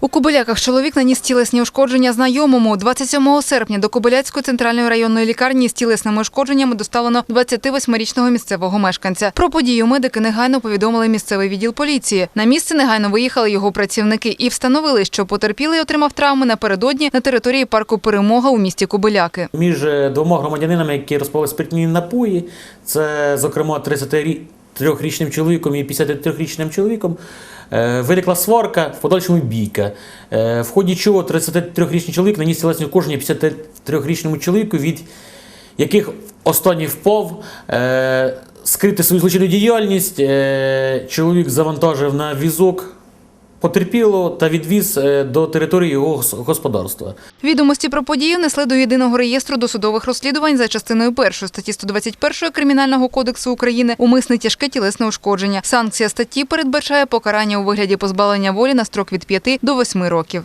У Кобиляках чоловік наніс тілесні ушкодження знайомому. 27 серпня до Кобиляцької центральної районної лікарні з тілесними ушкодженнями доставлено 28-річного місцевого мешканця. Про подію медики негайно повідомили місцевий відділ поліції. На місце негайно виїхали його працівники і встановили, що потерпілий отримав травми напередодні на території парку Перемога у місті Кобиляки. між е, двома громадянинами, які розпали спиртні напої. Це, зокрема, 33-річним чоловіком і 53-річним чоловіком. е, Виникла сварка, в подальшому бійка. Е, В ході чого 33-річний чоловік наніс тілесні кожні 53-річному чоловіку, від яких останній впав. Е, Скрити свою злочинну діяльність, чоловік завантажив на візок потерпілого та відвіз е, до території його гос- господарства. Відомості про подію внесли до єдиного реєстру досудових розслідувань за частиною 1 статті 121 Кримінального кодексу України умисне тяжке тілесне ушкодження. Санкція статті передбачає покарання у вигляді позбавлення волі на строк від 5 до 8 років.